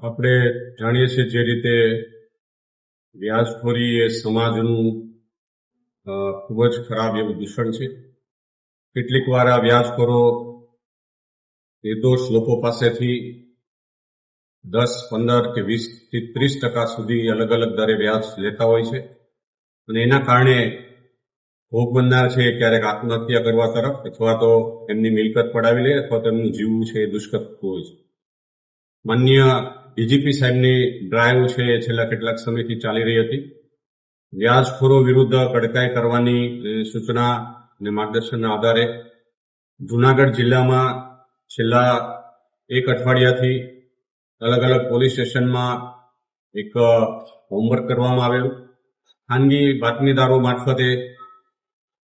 આપણે જાણીએ છીએ જે રીતે વ્યાજખોરી એ સમાજનું ખૂબ જ ખરાબ એવું દૂષણ છે. કેટલીક વાર આ વ્યાજખોરો નિર્દોષ લોકો પાસેથી દસ, પંદર કે વીસથી ત્રીસ ટકા સુધી અલગ અલગ દરે વ્યાજ લેતા હોય છે. અને એના કારણે ભોગ બનનાર છે ક્યારેક આત્મહત્યા કરવા તરફ અથવા તો એમની મિલકત પડાવી લે અથવા તો એમનું જીવવું છે એ દુષ્કર હોય છે. માન્ય ડીજીપી સાહેબની ડ્રાઈવ છે એ છેલ્લા કેટલાક સમયથી ચાલી રહી હતી. વ્યાજખોરો વિરુદ્ધ કડકાઈ કરવાની સૂચના અને માર્ગદર્શનના આધારે જુનાગઢ જિલ્લામાં છેલ્લા એક અઠવાડિયાથી અલગ અલગ પોલીસ સ્ટેશનમાં એક હોમવર્ક કરવામાં આવેલું. ખાનગી બાતમીદારો મારફતે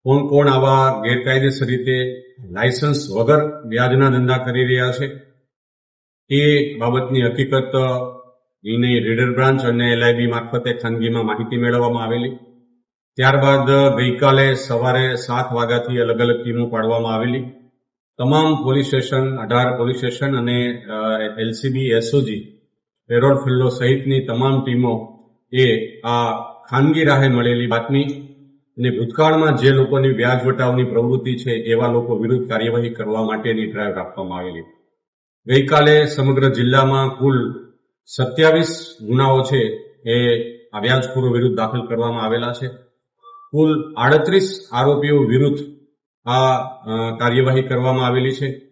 કોણ કોણ આવા ગેરકાયદેસર રીતે લાયસન્સ વગર વ્યાજના ધંધા કરી રહ્યા છે? એ બાબતની હકીકત એને રીડર બ્રાન્ચ અને એલઆઈબી મારફતે ખાનગીમાં માહિતી મેળવવામાં આવેલી. ત્યારબાદ, ગઈકાલે સવારે સાત વાગ્યાથી અલગ અલગ ટીમો પાડવામાં આવેલી. તમામ પોલીસ સ્ટેશન, અઢાર પોલીસ સ્ટેશન અને એલસીબી એસઓજી પેરોલ ફિલ્લો સહિતની તમામ ટીમો એ આ ખાનગી રાહે મળેલી બાતમી અને ભૂતકાળમાં જે લોકોની વ્યાજ વટાવની પ્રવૃત્તિ છે એવા લોકો વિરુદ્ધ કાર્યવાહી કરવા માટેની ડ્રાઈવ રાખવામાં આવેલી. ગઈકાલે સમગ્ર જિલ્લામાં કુલ સત્યાવીસ ગુનાઓ છે એ આ વિરુદ્ધ દાખલ કરવામાં આવેલા છે. કુલ આડત્રીસ આરોપીઓ વિરુદ્ધ આ કાર્યવાહી કરવામાં આવેલી છે.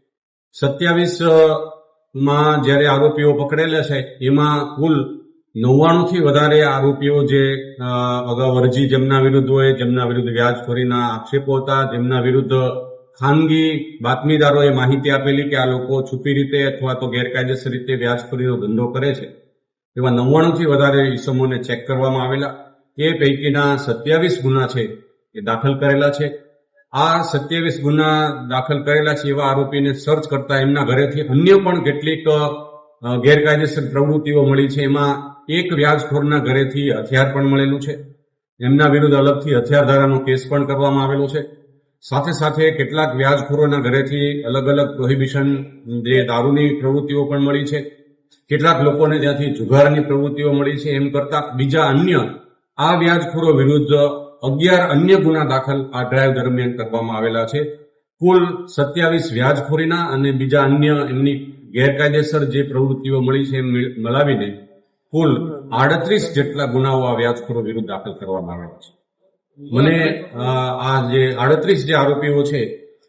સત્યાવીસમાં જ્યારે આરોપીઓ પકડેલા છે, એમાં કુલ નવ્વાણું થી વધારે આરોપીઓ જે અગાઉ અરજી જેમના વિરુદ્ધ હોય, જેમના વિરુદ્ધ વ્યાજખોરીના આક્ષેપો હતા, જેમના વિરુદ્ધ ખાનગી બાતમીદારોએ માહિતી આપેલી કે આ લોકો છુપી રીતે અથવા તો ગેરકાયદેસર રીતે વ્યાજખોરીનો ધંધો કરે છે. તેમાં નવ્વાણુંથી વધારે ઇસમોને ચેક કરવામાં આવેલા, એ પૈકીના સત્યાવીસ ગુના છે એ દાખલ કરેલા છે. આ સત્યાવીસ ગુના દાખલ કરેલા છે એવા આરોપીને સર્ચ કરતા એમના ઘરેથી અન્ય પણ કેટલીક ગેરકાયદેસર પ્રવૃત્તિઓ મળી છે. એમાં એક વ્યાજખોરના ઘરેથી હથિયાર પણ મળેલું છે. એમના વિરુદ્ધ અલગથી હથિયાર ધારાનો કેસ પણ કરવામાં આવેલો છે. સાથે સાથે કેટલાક વ્યાજખોરોના ઘરેથી અલગ અલગ પ્રોહિબિશન જે દારૂની પ્રવૃત્તિઓ પણ મળી છે. કેટલાક લોકોને ત્યાંથી જુગારની પ્રવૃત્તિઓ મળી છે એમ કરતા બીજા અન્ય આ વ્યાજખોરો વિરુદ્ધ અગિયાર અન્ય ગુના દાખલ આ ડ્રાઈવ દરમિયાન કરવામાં આવેલા છે. કુલ સત્યાવીસ વ્યાજખોરીના અને બીજા અન્ય એમની ગેરકાયદેસર જે પ્રવૃત્તિઓ મળી છે એમ મિળ- મળાવીને કુલ આડત્રીસ જેટલા ગુનાઓ આ વ્યાજખોરો વિરુદ્ધ દાખલ કરવામાં આવેલા છે. મને આ જે આડત્રીસ જે આરોપીઓ છે,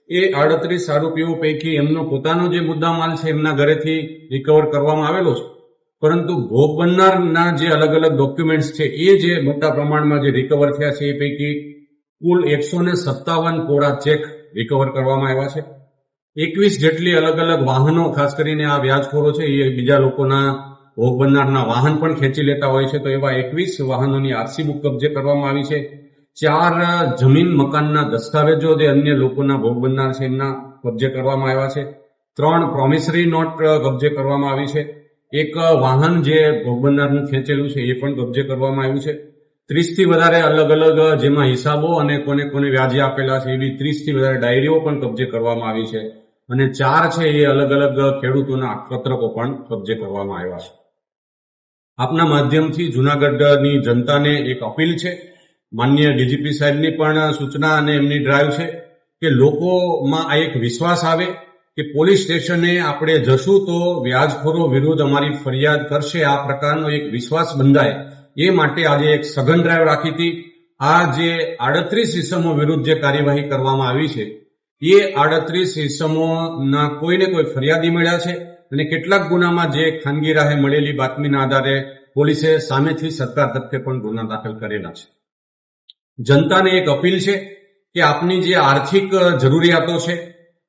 એ આડત્રીસ આરોપીઓ પૈકી એમનો પોતાનો જે મુદ્દામાલ છે એમના ઘરેથી રિકવર કરવામાં આવેલો છે. પરંતુ ભોગ બનનારના જે અલગ અલગ ડોક્યુમેન્ટ્સ છે, એ જે મોટા પ્રમાણમાં જે રિકવર થયા છે, એ પૈકી કુલ એકસો ને સત્તાવન કોરા ચેક રિકવર કરવામાં આવ્યા છે. એકવીસ જેટલી અલગ અલગ વાહનો, ખાસ કરીને આ વ્યાજખોરો છે, એ બીજા લોકોના ભોગ બનનારના વાહન પણ ખેંચી લેતા હોય છે. તો એવા એકવીસ વાહનોની આરસી બુક કબજે કરવામાં આવી છે ચાર જમીન મકાનના દસ્તાવેજો જે અન્ય લોકોના ભોગ બનનાર છે, એમના કબજે કરવામાં આવ્યા છે. ત્રણ પ્રોમિસરી નોટ કબજે કરવામાં આવી છે. એક વાહન જે ભોગ બનનારનું ખેંચેલું છે, એ પણ કબજે કરવામાં આવ્યું છે. ત્રીસથી વધારે અલગ અલગ જેમાં હિસાબો અને કોને કોને વ્યાજે આપેલા છે, એવી ત્રીસથી વધારે ડાયરીઓ પણ કબજે કરવામાં આવી છે. અને ચાર છે, એ અલગ અલગ ખેડૂતોના પત્રકો પણ કબજે કરવામાં આવ્યા છે. આપના માધ્યમથી જુનાગઢની જનતાને એક અપીલ છે. માન્ય ડીજીપી સાહેબની પણ સૂચના અને એમની ડ્રાઈવ છે કે લોકોમાં આ એક વિશ્વાસ આવે કે પોલીસ સ્ટેશને આપણે જશું તો વ્યાજખોરો વિરુદ્ધ અમારી ફરિયાદ કરશે. આ પ્રકારનો એક વિશ્વાસ બંધાય. એ માટે આજે એક સઘન ડ્રાઈવ રાખી હતી. આ જે આડત્રીસ ઇસમો વિરુદ્ધ જે કાર્યવાહી કરવામાં આવી છે, એ આડત્રીસ ઇસમોના કોઈને કોઈ ફરિયાદી મળ્યા છે? અને કેટલાક ગુનામાં જે ખાનગી રાહે મળેલી બાતમીના આધારે પોલીસે સામેથી સરકાર તરફે પણ ગુના દાખલ કરેલા છે. જનતાને એક અપીલ છે કે આપની જે આર્થિક જરૂરિયાતો છે,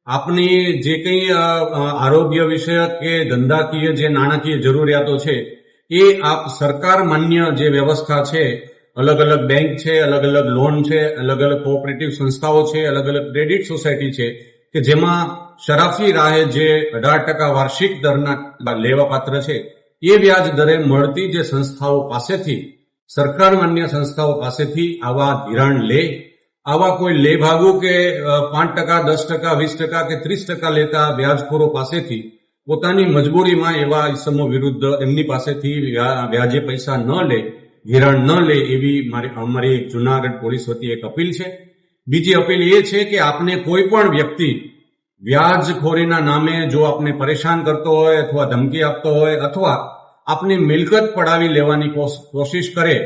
આપની જે કંઈ આરોગ્ય વિષયક કે ધંધાકીય જે નાણાકીય જરૂરિયાતો છે, એ આપ સરકાર માન્ય જે વ્યવસ્થા છે, અલગ અલગ બેંક છે, અલગ અલગ લોન છે, અલગ અલગ કોઓપરેટિવ સંસ્થાઓ છે, અલગ અલગ ક્રેડિટ સોસાયટી છે, કે જેમાં શરાફી રાહે જે અઢાર ટકા વાર્ષિક દરના લેવા પાત્ર છે, એ વ્યાજ દરે મળતી જે સંસ્થાઓ પાસેથી સરકાર માન્ય સંસ્થાઓ પાસેથી આવા ધિરાણ લે. આવા કોઈ લેભાગુ કે પાંચ ટકા, દસ ટકા, વીસ ટકા કે ત્રીસ ટકા લેતા વ્યાજખોરો પાસેથી પોતાની મજબૂરીમાં એવા ઇસમો વિરુદ્ધ એમની પાસેથી વ્યાજે પૈસા ન લે, ધિરાણ ન લે એવી મારી, અમારી જુનાગઢ પોલીસ વતી એક અપીલ છે. બીજી અપીલ એ છે કે આપને કોઈ પણ વ્યક્તિ વ્યાજખોરીના નામે જો આપને પરેશાન કરતો હોય અથવા ધમકી આપતો હોય અથવા આપની મિલકત પડાવી લેવાની કોશ- કોશિશ કરે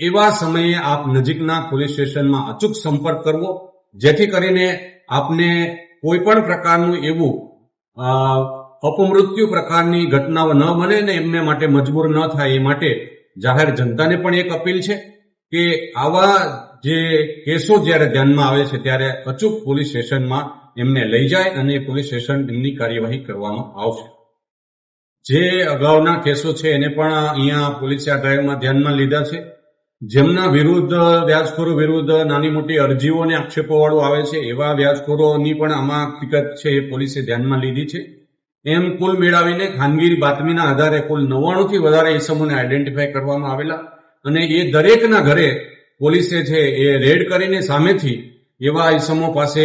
એવા સમયે આપ નજીકના પોલીસ સ્ટેશનમાં અચૂક સંપર્ક કરવો, જેથી કરીને આપને કોઈ પણ પ્રકારનું એવું અપમૃત્યુ પ્રકારની ઘટનાઓ ન બને ને એમને માટે મજબૂર ન થાય, એ માટે જાહેર જનતાને પણ એક અપીલ છે કે આવા જે કેસો જ્યારે ધ્યાનમાં આવે છે ત્યારે અચૂક પોલીસ સ્ટેશનમાં એમને લઈ જાય અને પોલીસ સ્ટેશન એમની કાર્યવાહી કરવામાં આવશે. જે અગાઉના કેસો છે એને પણ અહીંયા પોલીસે આ ડ્રાઈવમાં ધ્યાનમાં લીધા છે. જેમના વિરુદ્ધ, વ્યાજખોરો વિરુદ્ધ નાની મોટી અરજીઓ અને આક્ષેપો વાળું આવે છે, એવા વ્યાજખોરોની પણ આમાં હકીકત છે એ પોલીસે ધ્યાનમાં લીધી છે. એમ કુલ મેળવીને ખાનગી બાતમીના આધારે કુલ નવ્વાણુંથી વધારે ઇસમોને આઈડેન્ટિફાય કરવામાં આવેલા અને એ દરેકના ઘરે પોલીસે છે એ રેડ કરીને સામેથી એવા ઇસમો પાસે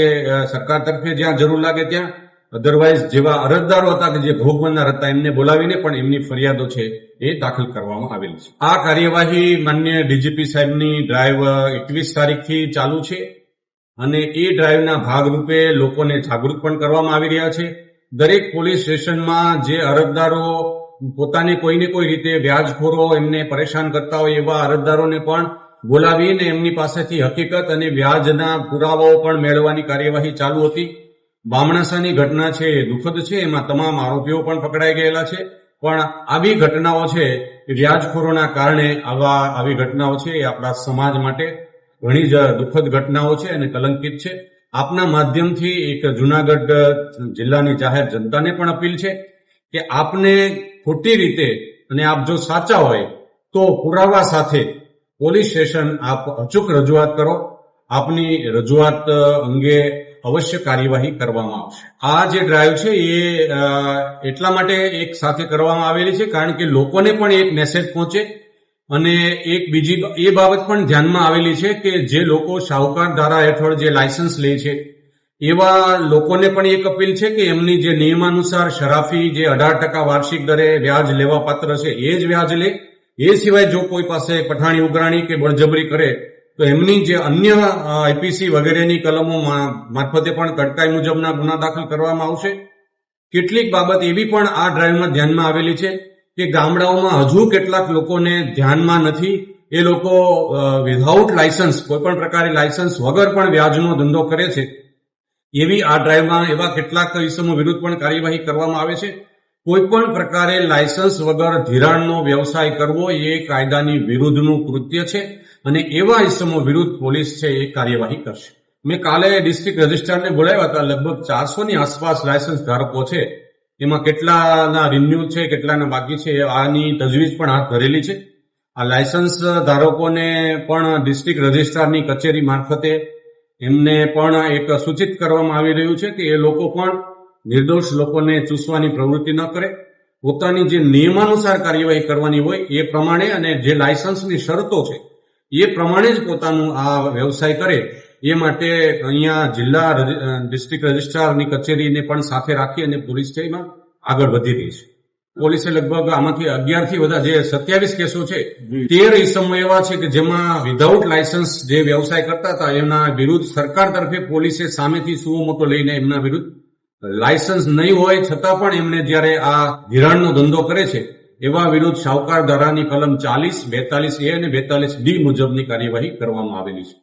સરકાર તરફે જ્યાં જરૂર લાગે ત્યાં અધરવાઇઝ જેવા અરજદારો હતા કે જે ભોગ બનનાર હતા, એમને બોલાવીને પણ એમની ફરિયાદો છે એ દાખલ કરવામાં આવેલી છે. આ કાર્યવાહી માન્ય ડીજીપી સાહેબની ડ્રાઈવ એકવીસ તારીખથી ચાલુ છે અને એ ડ્રાઈવના ભાગરૂપે લોકોને જાગૃત પણ કરવામાં આવી રહ્યા છે. દરેક પોલીસ સ્ટેશનમાં જે અરજદારો પોતાની કોઈને કોઈ રીતે વ્યાજખોરો એમને પરેશાન કરતા હોય એવા અરજદારોને પણ બોલાવીને એમની પાસેથી હકીકત અને વ્યાજના પુરાવાઓ પણ મેળવવાની કાર્યવાહી ચાલુ હતી. બામણાસાની ઘટના છે એ દુઃખદ છે. એમાં તમામ આરોપીઓ પણ પકડાઈ ગયેલા છે. પણ આવી ઘટનાઓ છે વ્યાજખોરોના કારણે આવા આવી ઘટનાઓ છે એ આપણા સમાજ માટે ઘણી જ દુઃખદ ઘટનાઓ છે અને કલંકિત છે. આપના માધ્યમથી એક જુનાગઢ જિલ્લાની જાહેર જનતાને પણ અપીલ છે કે આપને ખોટી રીતે અને આપ જો સાચા હોય તો પુરાવા સાથે પોલીસ સ્ટેશન આપ અચૂક રજૂઆત કરો. આપની રજૂઆત અંગે અવશ્ય કાર્યવાહી કરવામાં આવશે. આ જે ડ્રાઈવ છે એ એટલા માટે એક સાથે કરવામાં આવેલી છે, કારણ કે લોકોને પણ એક મેસેજ પહોંચે અને એક બીજી એ બાબત પણ ધ્યાનમાં આવેલી છે કે જે લોકો શાહુકાર ધારા હેઠળ જે લાયસન્સ લે છે, એવા લોકોને પણ એક અપીલ છે કે એમની જે નિયમાનુસાર શરાફી, જે અઢાર ટકા વાર્ષિક દરે વ્યાજ લેવા પાત્ર છે, એ જ વ્યાજ લે. એ સિવાય જો કોઈ પાસે પઠાણી, ઉઘરાણી કે બળજબરી કરે તો એમની જે અન્ય આઈપીસી વગેરેની કલમો મારફતે પણ કડકાઈ મુજબના ગુના દાખલ કરવામાં આવશે. કેટલીક બાબત એવી પણ આ ડ્રાઈવમાં ધ્યાનમાં આવેલી છે કે ગામડાઓમાં હજુ કેટલાક લોકોને ધ્યાનમાં નથી. એ લોકો વિધાઉટ લાયસન્સ કોઈ પણ પ્રકારે લાયસન્સ વગર પણ વ્યાજનો ધંધો કરે છે. એવી આ ડ્રાઈવમાં એવા કેટલાક ઇસમો વિરુદ્ધ પણ કાર્યવાહી કરવામાં આવે છે. કોઈ પણ પ્રકારે લાયસન્સ વગર ધિરાણનો વ્યવસાય કરવો એ કાયદાની વિરુદ્ધનું કૃત્ય છે અને એવા ઇસમો વિરુદ્ધ પોલીસ છે એ કાર્યવાહી કરશે. મેં કાલે ડિસ્ટ્રિક્ટ રજિસ્ટ્રારને બોલાવ્યા હતા, લગભગ ચારસોની આસપાસ લાયસન્સ ધારકો છે. એમાં કેટલાના રિન્યુ છે, કેટલાના બાકી છે, આની તજવીજ પણ હાથ ધરેલી છે. આ લાયસન્સ ધારકોને પણ ડિસ્ટ્રિક્ટ રજિસ્ટ્રારની કચેરી મારફતે એમને પણ એક સૂચિત કરવામાં આવી રહ્યું છે કે એ લોકો પણ નિર્દોષ લોકોને ચૂસવાની પ્રવૃત્તિ ન કરે. પોતાની જે નિયમાનુસાર કાર્યવાહી કરવાની હોય એ પ્રમાણે અને જે લાયસન્સની શરતો છે એ પ્રમાણે જ પોતાનું આ વ્યવસાય કરે. એ માટે અહીંયા જિલ્લા ડિસ્ટ્રિક્ટ રજિસ્ટ્રારની કચેરીને પણ સાથે રાખી અને પોલીસ છે એમાં આગળ વધી રહી છે. પોલીસે લગભગ આમાંથી અગિયારથી વધારે જે સત્યાવીસ કેસો છે તેર ઇસમો એવા છે કે જેમાં વિધાઉટ લાયસન્સ જે વ્યવસાય કરતા હતા એમના વિરુદ્ધ સરકાર તરફે પોલીસે સામેથી સુઓ મોટો લઈને એમના વિરુદ્ધ લાયસન્સ નહીં હોય છતાં પણ એમને જ્યારે આ ધિરાણનો ધંધો કરે છે, એવા વિરુદ્ધ સાવકાર ધારાની કલમ ચાલીસ, બેતાલીસ એ અને બેતાલીસ ડી મુજબની કાર્યવાહી કરવામાં આવેલી છે.